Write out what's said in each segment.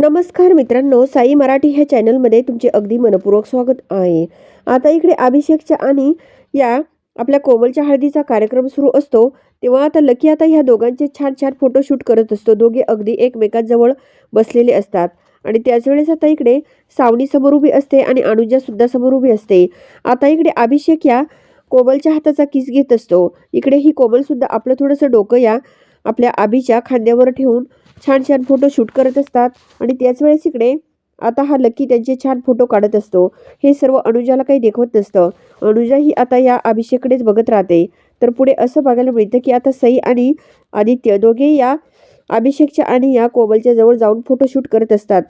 नमस्कार मित्रांनो साई मराठी ह्या चॅनलमध्ये तुमचे अगदी मनपूर्वक स्वागत आहे. आता इकडे अभिषेकच्या आणि या आपल्या कोमलच्या हळदीचा कार्यक्रम सुरू असतो. तेव्हा आता लकी आता ह्या दोघांचे छान छान फोटोशूट करत असतो. दोघे अगदी एकमेकांजवळ बसलेले असतात. आणि त्याच वेळेस आता इकडे सावनी समोर उभी असते आणि अनुजा सुद्धा समोर उभी असते. आता इकडे अभिषेक या कोमलच्या हाताचा किस घेत असतो. इकडे ही कोमल सुद्धा आपलं थोडंसं डोकं या आपल्या आबीच्या खांद्यावर ठेवून छान छान फोटो शूट करत असतात. आणि त्याच वेळेस इकडे आता हा लकी त्यांचे छान फोटो काढत असतो. हे सर्व अनुजाला काही देखवत नसतं. अनुजा ही आता या अभिषेककडेच बघत राहते. तर पुढे असं बघायला मिळतं की आता सई आणि आदित्य दोघे या अभिषेकच्या आणि या कोबलच्या जवळ जाऊन फोटो शूट करत असतात.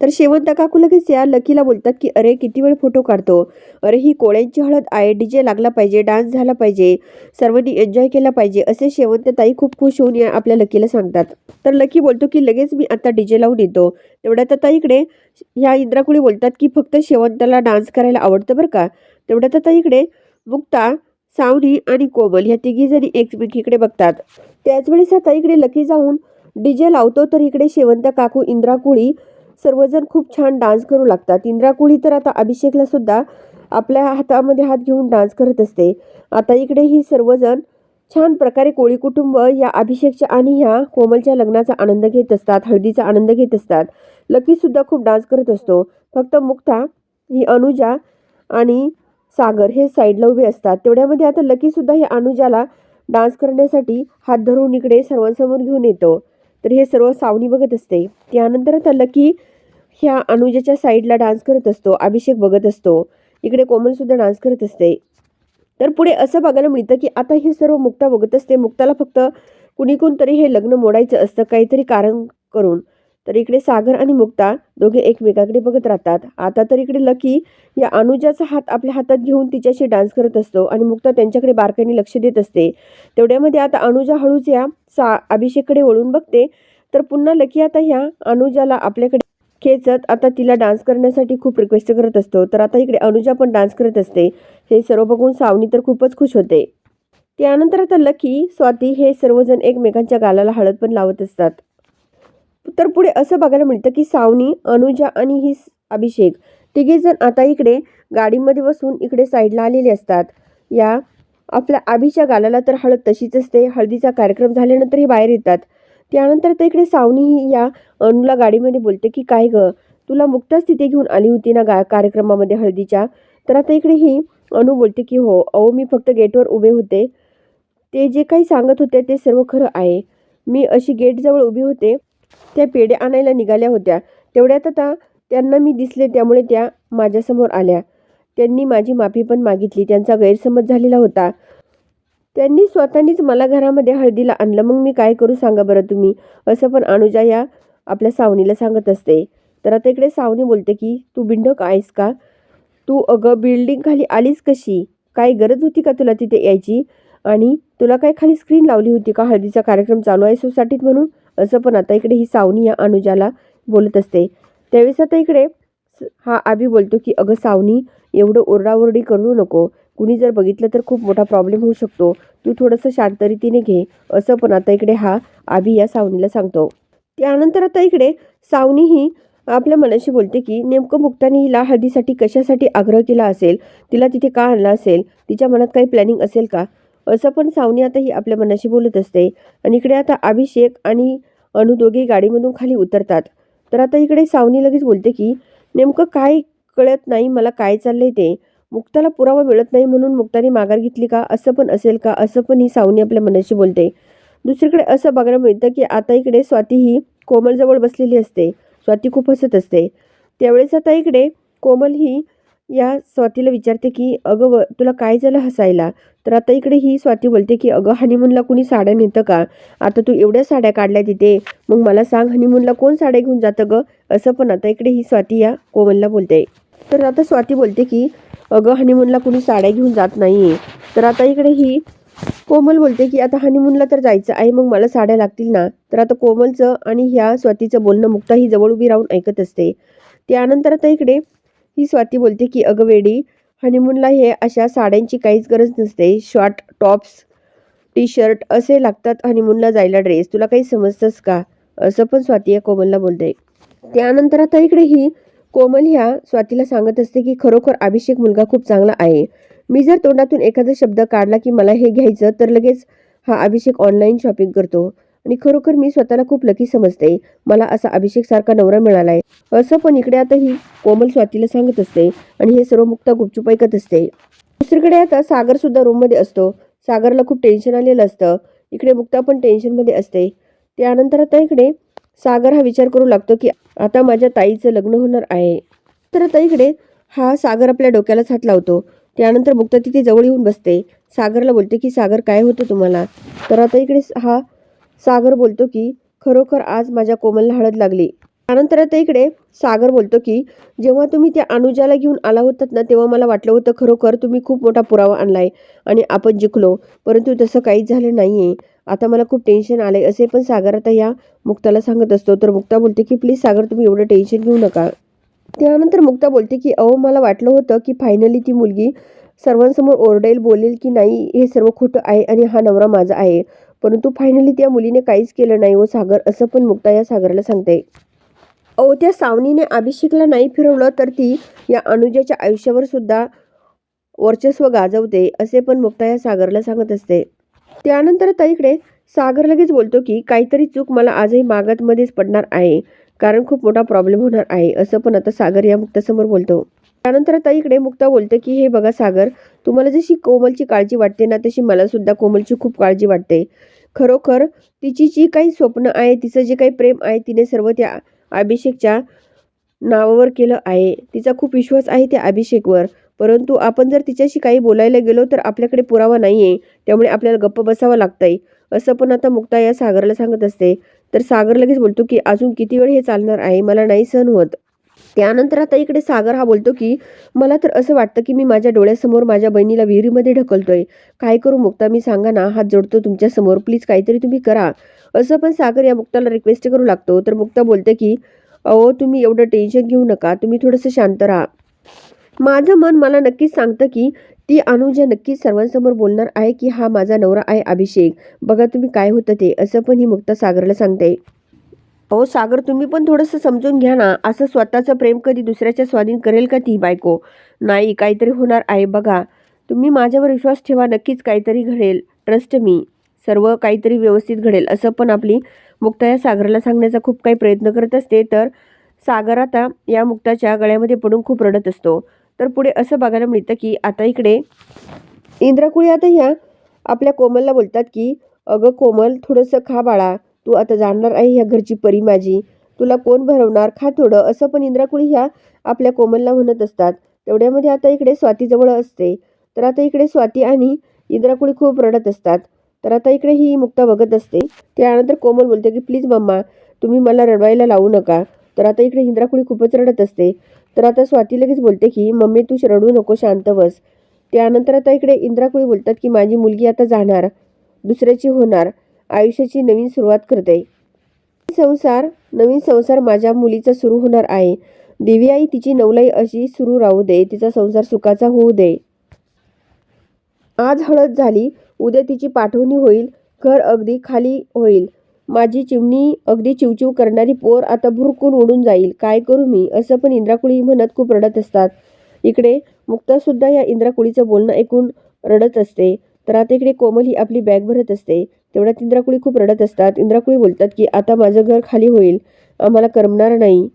तर शेवंत काकू लगेच या लकीला बोलतात की अरे किती वेळ फोटो काढतो? अरे ही कोळ्यांची हळद आहे डी जे लागला पाहिजे डान्स झाला पाहिजे सर्वांनी एन्जॉय केला पाहिजे असे शेवंत ताई खूप खुश होऊन या आपल्या लकीला सांगतात. तर लकी बोलतो की लगेच मी आता डी जे लावून येतो. तेवढ्यात आता इकडे ह्या इंद्राकुळी बोलतात की फक्त शेवंताला डान्स करायला आवडतं बरं का? तेवढ्यात आता इकडे मुक्ता सावनी आणि कोमल ह्या तिघी जणी एकमेकीकडे बघतात. त्याचवेळेस आता इकडे लकी जाऊन डी जे लावतो तर इकडे शेवंत काकू इंद्राकुळी सर्वजण खूप छान डान्स करू लागतात. इंद्रा कोळी तर आता अभिषेकला सुद्धा आपल्या हातामध्ये हात घेऊन डान्स करत असते. आता इकडे ही सर्वजण छान प्रकारे कोळी कुटुंब या अभिषेकच्या आणि ह्या कोमलच्या लग्नाचा आनंद घेत असतात हळदीचा आनंद घेत असतात. लकी सुद्धा खूप डान्स करत असतो. फक्त मुक्ता ही अनुजा आणि सागर हे साईडला उभे असतात. तेवढ्यामध्ये आता लकी सुद्धा अनुजाला डान्स करण्यासाठी हात धरून इकडे सर्वांसमोर घेऊन येतो. तर हे सर्व सावनी बघत असते. त्यानंतर आलं की ह्या अनुजाच्या साईडला डान्स करत असतो. अभिषेक बघत असतो. इकडे कोमलसुद्धा डान्स करत असते. तर पुढे असं बघायला मिळतं की आता हे सर्व मुक्ता बघत असते. मुक्ताला फक्त कुणी तरी हे लग्न मोडायचं असतं. काहीतरी कारण करून. तर इकडे सागर आणि मुक्ता दोघे एकमेकाकडे बघत राहतात. आता तर इकडे लकी या अनुजाचा हात आपल्या हातात घेऊन तिच्याशी डान्स करत असतो आणि मुक्ता त्यांच्याकडे बारकाईने लक्ष देत असते. तेवढ्यामध्ये आता अनुजा हळूच या सा अभिषेककडे वळून बघते. तर पुन्हा लकी आता ह्या अनुजाला आपल्याकडे खेचत आता तिला डान्स करण्यासाठी खूप रिक्वेस्ट करत असतो. तर आता इकडे अनुजा पण डान्स करत असते. हे सर्व बघून सावनी तर खूपच खुश होते. त्यानंतर आता लकी स्वाती हे सर्वजण एकमेकांच्या गालाला हळद पण लावत असतात. तर पुढे असं बघायला मिळतं की सावनी अनुजा आणि ही अभिषेक तिघेजण आता इकडे गाडीमध्ये बसून इकडे साईडला आलेले असतात. या आपल्या आभीच्या गालाला तर हळद तशीच असते हळदीचा कार्यक्रम झाल्यानंतर हे बाहेर येतात. त्यानंतर तर इकडे सावनी ही या अनुला गाडीमध्ये बोलते की काय ग तुला मुक्ताच तिथे घेऊन आली होती ना गा कार्यक्रमामध्ये हळदीच्या? तर आता इकडे ही अनु बोलते की हो अहो मी फक्त गेटवर उभे होते. ते जे काही सांगत होते ते सर्व खरं आहे. मी अशी गेटजवळ उभी होते. त्या पेढे आणायला निघाल्या होत्या. तेवढ्यात आता त्यांना मी दिसले त्यामुळे त्या माझ्यासमोर आल्या. त्यांनी माझी माफी पण मागितली त्यांचा गैरसमज झालेला होता. त्यांनी स्वतःनीच मला घरामध्ये हळदीला आणलं मग मी काय करू सांगा बरं तुम्ही? असं पण अनुजा या आपल्या सावनीला सांगत असते. तर आता इकडे सावनी बोलते की तू बिंडक आहेस का? तू अगं बिल्डिंग खाली आलीस कशी? काय गरज होती का तुला तिथे यायची? आणि तुला काय खाली स्क्रीन लावली होती का? हळदीचा कार्यक्रम चालू आहे सोसायटीत म्हणून? असं पण आता इकडे ही सावनी या अनुजाला बोलत असते. त्यावेळेस आता इकडे स- हा आबी बोलतो की अगं सावनी एवढं ओरडाओरडी करू नको. कुणी जर बघितलं तर खूप मोठा प्रॉब्लेम होऊ शकतो. तू थोडंसं शांतरीतीने घे. असं पण आता इकडे हा आबी या सावनीला सांगतो. त्यानंतर आता इकडे सावनी ही आपल्या मनाशी बोलते की नेमकं मुक्ताने हिला हळदीसाठी कशासाठी आग्रह केला असेल? तिला तिथे का आणलं असेल? तिच्या मनात काही प्लॅनिंग असेल का? असं पण सावनी आता ही आपल्या मनाशी बोलत असते. आणि इकडे आता अभिषेक आणि अनु दोघे गाडीमधून खाली उतरतात. तर आता इकडे सावनी लगेच बोलते की नेमकं काय कळत नाही मला काय चाललंय ते? मुक्ताला पुरावा मिळत नाही म्हणून मुक्ताने माघार घेतली का? असं पण असेल का? असं पण ही सावनी आपल्या मनाशी बोलते. दुसरीकडे असं बघायला मिळतं की आता इकडे स्वाती ही कोमलजवळ बसलेली असते. स्वाती खूप हसत असते. त्यावेळेस आता इकडे कोमल ही या स्वातीला विचारते की अगं व तुला काय झालं हसायला? तर आता इकडे ही स्वाती बोलते की अगं हनीमूनला कुणी साड्या नेतं का? आता तू एवढ्या साड्या काढल्या तिथे. मग मला सांग हनीमूनला कोण साड्या घेऊन जातं ग? असं पण आता इकडे ही स्वाती या कोमलला बोलते. तर आता स्वाती बोलते की अगं हनीमूनला कुणी साड्या घेऊन जात नाही तर आता इकडे ही कोमल बोलते की आता हनीमूनला तर जायचं आहे मग मला साड्या लागतील ना? तर आता कोमलचं आणि ह्या स्वातीचं बोलणं मुक्ता ही जवळ उभी राहून ऐकत असते. त्यानंतर आता इकडे ही स्वाती बोलते की अगं वेडी हनीमूनला हे अशा साड्यांची काहीच गरज नसते. शॉर्ट टॉप्स टी शर्ट असे लागतात हनीमूनला जायला ड्रेस तुला काही समजतंस का? असं पण स्वाती या कोमलला बोलते. त्यानंतर आता इकडे ही कोमल ह्या स्वातीला सांगत असते की खरोखर अभिषेक मुलगा खूप चांगला आहे. मी जर तोंडातून एखादा शब्द काढला की मला हे घ्यायचं तर लगेच हा अभिषेक ऑनलाईन शॉपिंग करतो. आणि खरोखर मी स्वतःला खूप लकी समजते. मला असा अभिषेक सारखा नवरा मिळालाय. असं पण इकडे आता ही कोमल स्वातीला सांगत असते आणि हे सर्व मुक्ता गुपचूप ऐकत असते. दुसरीकडे आता सागर सुद्धा रूममध्ये असतो. सागरला खूप टेन्शन आलेलं असतं. इकडे मुक्ता पण टेन्शनमध्ये असते. त्यानंतर आता इकडे सागर हा विचार करू लागतो की आता माझ्या ताईचं लग्न होणार आहे. तर आता इकडे हा सागर आपल्या डोक्यालाच हात लावतो. त्यानंतर मुक्ता तिथे जवळ येऊन बसते. सागरला बोलते की सागर काय होतं तुम्हाला? तर आता इकडे हा सागर बोलतो की खरोखर आज माझ्या कोमलला हळद लागली. त्यानंतर आता इकडे सागर बोलतो की जेव्हा तुम्ही त्या अनुजाला घेऊन आला होतात ना तेव्हा मला वाटलं होतं खरोखर तुम्ही खूप मोठा पुरावा आणलाय आणि आपण जिंकलो परंतु तसं काहीच झालं नाहीये. आता मला खूप टेन्शन आलंय. असे पण सागर आता या मुक्ताला सांगत असतो. तर मुक्ता बोलते की प्लीज सागर तुम्ही एवढं टेन्शन घेऊ नका. त्यानंतर मुक्ता बोलते की अहो मला वाटलं होतं की फायनली ती मुलगी सर्वांसमोर ओरडेल बोलेल की नाही हे सर्व खोटं आहे आणि हा नवरा माझा आहे. परंतु फायनली त्या मुलीने काहीच केलं नाही व सागर असं पण मुक्ता या सागरला सांगते. अहो त्या सावनीने अभिषेकला नाही फिरवलं तर ती या अनुजाच्या आयुष्यावर सुद्धा वर्चस्व गाजवते असे पण मुक्ता या सागरला सांगत असते. त्यानंतर आता इकडे सागर लगेच बोलतो की काहीतरी चूक मला आजही मागतमध्येच पडणार आहे कारण खूप मोठा प्रॉब्लेम होणार आहे असं पण आता सागर या मुक्तासमोर बोलतो. त्यानंतर आता इकडे मुक्ता बोलते की हे बघा सागर तुम्हाला जशी कोमलची काळजी वाटते ना तशी मला सुद्धा कोमलची खूप काळजी वाटते. खरोखर तिची जी काही स्वप्न आहे तिचं जे काही प्रेम आहे तिने सर्व त्या अभिषेकच्या नावावर केलं आहे. तिचा खूप विश्वास आहे त्या अभिषेकवर. परंतु आपण जर तिच्याशी काही बोलायला गेलो तर आपल्याकडे पुरावा नाही आहे त्यामुळे आपल्याला गप्प बसावं लागतंय. असं पण आता मुक्ता या सागरला सांगत असते. तर सागर लगेच बोलतो की अजून किती वेळ हे चालणार आहे? मला नाही सहन होत. त्यानंतर आता इकडे सागर हा बोलतो की मला तर असं वाटतं की मी माझ्या डोळ्यासमोर माझ्या बहिणीला विहिरीमध्ये ढकलतोय. काय करू मुक्ता? मी सांगा ना हात जोडतो तुमच्यासमोर प्लीज काहीतरी तुम्ही करा. असं पण सागर या मुक्ताला रिक्वेस्ट करू लागतो. तर मुक्ता बोलते की अहो तुम्ही एवढं टेन्शन घेऊ नका. तुम्ही थोडंसं शांत राहा. माझं मन मला नक्कीच सांगतं की ती अनुजा नक्कीच सर्वांसमोर बोलणार आहे की हा माझा नवरा आहे अभिषेक. बघा तुम्ही काय होतं ते. असं पण ही मुक्ता सागरला सांगते. अहो सागर तुम्ही पण थोडंसं समजून घ्या ना. असं स्वतःचं प्रेम कधी दुसऱ्याच्या स्वाधीन करेल का ती बायको? नाही काहीतरी होणार आहे बघा. तुम्ही माझ्यावर विश्वास ठेवा नक्कीच काहीतरी घडेल. ट्रस्ट मी सर्व काहीतरी व्यवस्थित घडेल असं पण आपली मुक्ता या सागराला सांगण्याचा खूप काही प्रयत्न करत असते. तर सागर आता या मुक्ताच्या गळ्यामध्ये पडून खूप रडत असतो. तर पुढे असं बघायला मिळतं की आता इकडे इंद्राकुळी आता ह्या आपल्या कोमलला बोलतात की अगं कोमल थोडंसं खा बाळा. तू आता जाणणार आहे ह्या घरची परी माझी. तुला कोण भरवणार? खा थोडं. असं पण इंद्राकुळी ह्या आपल्या कोमलला म्हणत असतात. तेवढ्यामध्ये आता इकडे स्वातीजवळ असते. तर आता इकडे स्वाती आणि इंद्राकुळी खूप रडत असतात. तर आता इकडे ही मुक्ता बघत असते. त्यानंतर कोमल बोलते की प्लीज मम्मा तुम्ही मला रडवायला लावू नका. तर आता इकडे इंद्राकुळी खूपच रडत असते. तर आता स्वाती लगेच बोलते की मम्मी तू रडू नको शांत बस. त्यानंतर आता इकडे इंद्राकुळी बोलतात की माझी मुलगी आता जाणार. दुसऱ्याची होणार. आयुष्याची नवीन सुरुवात करते. संसार नवीन संसार माझ्या मुलीचा सुरू होणार आहे. देवी आई तिची नवलाई अशी सुरू राहू दे तिचा संसार सुखाचा होऊ दे. आज हळद झाली उद्या तिची पाठवणी होईल घर अगदी खाली होईल. माझी चिमणी अगदी चिवचिव करणारी पोर आता भुरकून उडून जाईल. काय करू मी? असं पण इंद्राकुळी म्हणत खूप रडत असतात. इकडे मुक्तासुद्धा या इंद्राकुळीचं बोलणं ऐकून रडत असते. तर आता इकडे कोमल ही आपली बॅग भरत असते. तेवढ्यात इंद्राकुळी खूप रडत असतात. इंद्राकुळी बोलतात की आता माझं घर खाली होईल. आम्हाला करमणार नाही.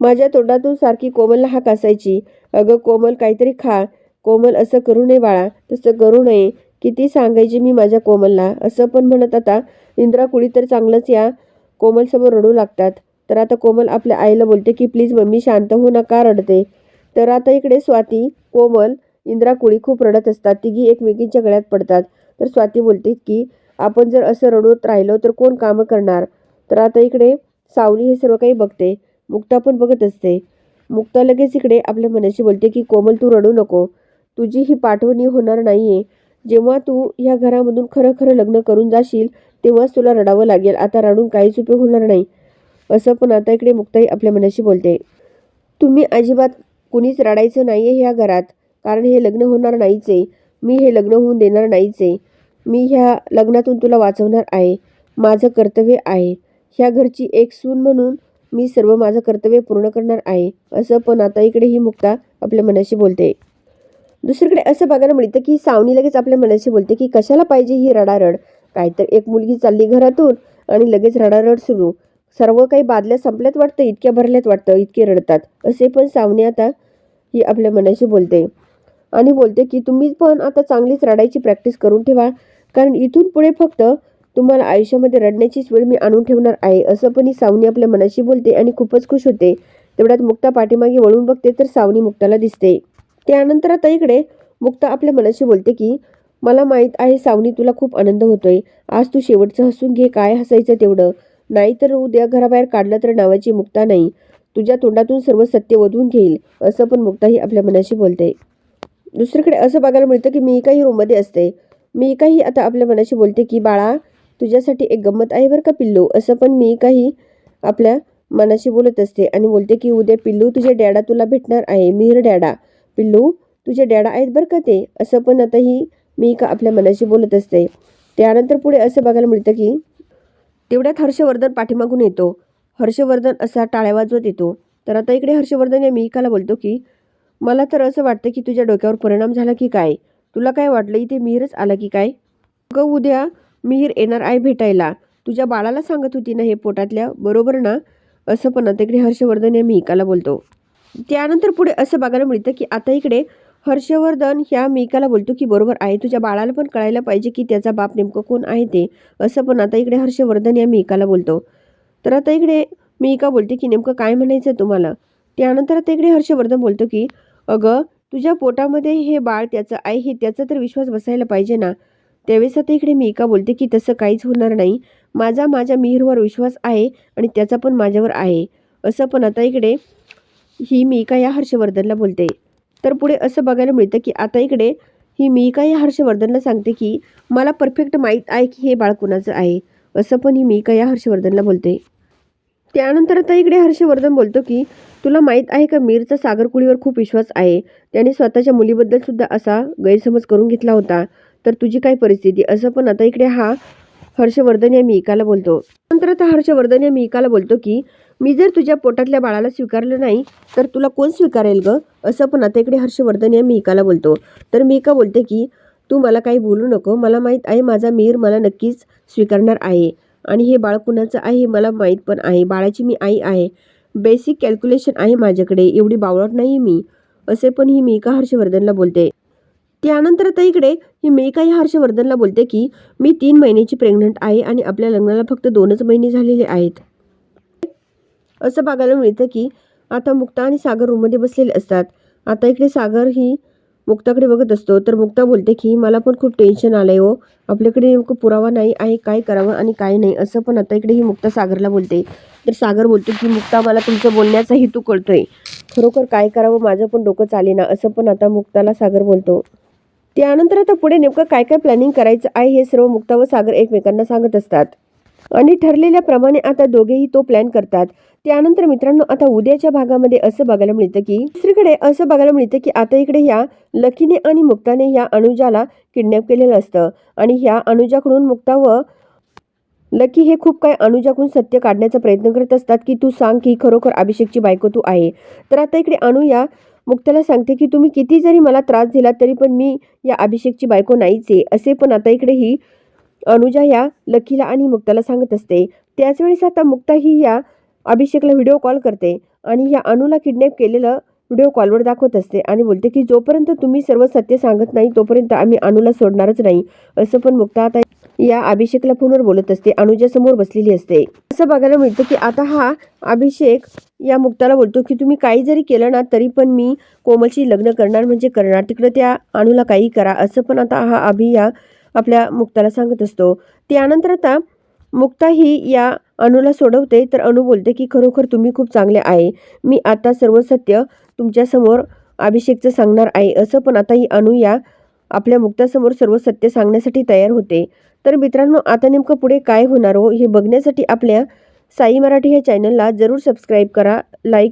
माझ्या तोंडातून सारखी कोमलला हाक असायची अगं कोमल काहीतरी खा. कोमल असं करू नये बाळा. तसं करू नये. किती सांगायची मी माझ्या कोमलला. असं पण म्हणत आता इंद्राकुळी तर चांगलंच या कोमलसमोर रडू लागतात. तर आता कोमल आपल्या आईला बोलते की प्लीज मम्मी शांत हो नका रडते. तर आता इकडे स्वाती कोमल इंद्राकुळी खूप रडत असतात. तिघी एकमेकींच्या गळ्यात पडतात. तर स्वाती बोलते की आपण जर असं रडवत राहिलो तर कोण कामं करणार? तर आता इकडे सावली हे सर्व काही बघते. मुक्ता पण बघत असते. मुक्ता लगेच इकडे आपल्या मनाशी बोलते की कोमल तू रडू नको. तुझी ही पाठवणी होणार नाहीये. जेव्हा तू ह्या घरामधून खरं खरं लग्न करून जाशील तेव्हाच तुला रडावं लागेल. आता रडून काहीच उपयोग होणार नाही. असं पण आता इकडे मुक्ताई आपल्या मनाशी बोलते. तुम्ही अजिबात कुणीच रडायचं नाही आहे ह्या घरात. कारण हे लग्न होणार नाहीच. आहे मी हे लग्न होऊन देणार नाहीच आहे. मी ह्या लग्नातून तुला वाचवणार आहे. माझं कर्तव्य आहे. ह्या घरची एक सून म्हणून मी सर्व माझं कर्तव्य पूर्ण करणार आहे. असं पण आता इकडे ही मुक्ता आपल्या मनाशी बोलते. दुसरीकडे असं बघायला मिळतं की सावनी लगेच आपल्या मनाशी बोलते की कशाला पाहिजे ही रडारड? काय तर एक मुलगी चालली घरातून आणि लगेच रडारड सुरू. सर्व काही बादल्या संपल्यात वाटतं इतक्या भरल्यात वाटतं इतके रडतात. असे पण सावनी आता ही आपल्या मनाशी बोलते. आणि बोलते की तुम्ही पण आता चांगलीच रडायची प्रॅक्टिस करून ठेवा. कारण इथून पुढे फक्त तुम्हाला आयुष्यामध्ये रडण्याचीच वेळ मी आणून ठेवणार आहे असं पण ही सावनी आपल्या मनाशी बोलते आणि खूपच खुश होते. तेवढ्यात मुक्ता पाठीमागे वळून बघते तर सावनी मुक्ताला दिसते. त्यानंतर आता इकडे मुक्ता आपल्या मनाशी बोलते की मला माहीत आहे सावनी तुला खूप आनंद होतोय. आज तू शेवटचं हसून घे काय हसायचं तेवढं. नाही तर उद्या घराबाहेर काढलं तर नावाची मुक्ता नाही. तुझ्या तोंडातून सर्व सत्य वधवून घेईल असं पण मुक्ताही आपल्या मनाशी बोलते. दुसरीकडे असं बघायला मिळतं की मी काही रूममध्ये असते. मी काही आता आपल्या मनाशी बोलते की बाळा तुझ्यासाठी एक गंमत आहे बरं का पिल्लू? असं पण मी काही आपल्या मनाशी बोलत असते आणि बोलते की उद्या पिल्लू तुझे डॅडा तुला भेटणार आहे मिहीर डॅडा. पिल्लू तुझे डॅडा आहेत बरं का ते? असं पण आता ही मी का आपल्या मनाशी बोलत असते. त्यानंतर पुढे असं बघायला मिळतं की तेवढ्यात हर्षवर्धन पाठीमागून येतो. हर्षवर्धन असा टाळ्या वाजवत येतो. तर आता इकडे हर्षवर्धन या मिहिकाला बोलतो की मला तर असं वाटतं की तुझ्या डोक्यावर परिणाम झाला की काय? तुला काय वाटलं? इथे मिहीरच आला की काय? ग उद्या मिहीर येणार आहे भेटायला. तुझ्या बाळाला सांगत होती ना हे पोटातल्या बरोबर ना? असं पण आता इकडे हर्षवर्धन या मिहिकाला बोलतो. त्यानंतर पुढे असं बघायला मिळतं की आता इकडे हर्षवर्धन ह्या मिहिकाला बोलतो की बरोबर आहे तुझ्या बाळाला पण कळायला पाहिजे की त्याचा बाप नेमकं कोण आहे ते. असं पण आता इकडे हर्षवर्धन या मिहिकाला बोलतो. तर आता इकडे मिहिका बोलते की नेमकं काय म्हणायचं तुम्हाला? त्यानंतर आता इकडे हर्षवर्धन बोलतो की अगं तुझ्या पोटामध्ये हे बाळ त्याचं आहे हे त्याचा तर विश्वास बसायला पाहिजे ना. त्यावेळेस आता इकडे मी एका बोलते की तसं काहीच होणार नाही. माझा माझ्या मिहीरवर विश्वास आहे आणि त्याचा पण माझ्यावर आहे. असं पण आता इकडे ही मिहिका या हर्षवर्धनला बोलते. तर पुढे असं बघायला मिळतं की आता इकडे ही मिहिका या हर्षवर्धनला सांगते की मला परफेक्ट माहीत आहे की हे बाळ कुणाचं आहे. असं पण ही मिहिका या हर्षवर्धनला बोलते. त्यानंतर आता इकडे हर्षवर्धन बोलतो की तुला माहीत आहे का मीरचा सागरकुळीवर खूप विश्वास आहे? त्याने स्वतःच्या मुलीबद्दल सुद्धा असा गैरसमज करून घेतला होता. तर तुझी काय परिस्थिती? असं पण आता इकडे हा हर्षवर्धन या मिहिकाला बोलतो. नंतर आता हर्षवर्धन या मिहिकाला बोलतो की मी जर तुझ्या पोटातल्या बाळाला स्वीकारलं नाही तर तुला कोण स्वीकारेल ग? असं पण आता इकडे हर्षवर्धन या मिहिकाला बोलतो. तर मिहिका बोलते की तू मला काही बोलू नको. मला माहीत आहे माझा मीर मला नक्कीच स्वीकारणार आहे. आणि हे बाळ कुणाचं आहे हे मला माहीत पण आहे. बाळाची मी आई आहे. बेसिक कॅल्क्युलेशन आहे माझ्याकडे. एवढी बावळट नाही मी. असे पण ही मेका हर्षवर्धनला बोलते. त्यानंतर आता इकडे ही मेका ही हर्षवर्धनला बोलते की मी तीन महिन्याची प्रेग्नंट आहे आणि आपल्या लग्नाला फक्त दोनच महिने झालेले आहेत. असं बघायला मिळतं की आता मुक्ता आणि सागर रूममध्ये बसलेले असतात. आता इकडे सागर ही मुक्ताकडे बघत असतो. तर मुक्ता बोलते की मला पण खूप टेन्शन आलं आहे हो. आपल्याकडे नेमकं पुरावा नाही आहे काय करावं आणि काय नाही असं पण आता इकडे ही मुक्ता सागरला बोलते. तर सागर बोलतो की मुक्ता मला तुमचं बोलण्याचा हेतू कळतोय. खरोखर काय करावं माझं पण डोकं चाले ना असं पण आता मुक्ताला सागर बोलतो. त्यानंतर आता पुढे नेमकं काय काय प्लॅनिंग करायचं आहे हे सर्व मुक्ता व सागर एकमेकांना सांगत असतात. आणि ठरलेल्याप्रमाणे आता दोघेही तो प्लॅन करतात. त्यानंतर मित्रांनो आता उद्याच्या भागामध्ये असं बघायला मिळतं की दुसरीकडे असं बघायला मिळतं की आता इकडे ह्या लकीने आणि मुक्ताने ह्या अनुजाला किडनॅप केलेलं असतं. आणि ह्या अनुजाकडून मुक्ता व लकी हे खूप काय अनुजाकडून सत्य काढण्याचा प्रयत्न करत असतात की तू सांग की खरोखर अभिषेकची बायको तू आहे. तर आता इकडे अनु या मुक्ताला सांगते की तुम्ही किती जरी मला त्रास दिला तरी पण मी या अभिषेकची बायको नाहीच आहे. असे पण आता इकडे ही अनुजा या लकीला आणि मुक्ताला सांगत असते. त्याच वेळेस आता मुक्ता ही या अभिषेकला व्हिडिओ कॉल करते आणि या अनुला किडनॅप केलेलं व्हिडिओ कॉलवर दाखवत असते आणि बोलते की जोपर्यंत तुम्ही सर्व सत्य सांगत नाही तोपर्यंत आम्ही अनुला सोडणारच नाही. असं पण मुक्ता आता या अभिषेकला फोनवर बोलत असते. अनुजा समोर बसलेली असते. असं बघायला मिळतं की आता हा अभिषेक या मुक्ताला बोलतो की तुम्ही काही जरी केलं ना तरी पण मी कोमलशी लग्न करणार म्हणजे करणार. तिकडं त्या अनुला काही करा. असं पण आता हा अभि या आपल्या मुक्ताला सांगत असतो. त्यानंतर आता मुक्ता ही या अनुला सोडवते तर अनु बोलते की खरोखर तुम्ही खूप चांगले आहे. मी आता सर्व सत्य तुमच्यासमोर अभिषेकचं सांगणार आहे. असं पण आता ही अनु या आपल्या मुक्तासमोर सर्व सत्य सांगण्यासाठी तयार होते. तर मित्रांनो आता नेमकं पुढे काय होणार हो हे बघण्यासाठी आपल्या साई मराठी ह्या चॅनलला जरूर सबस्क्राईब करा लाईक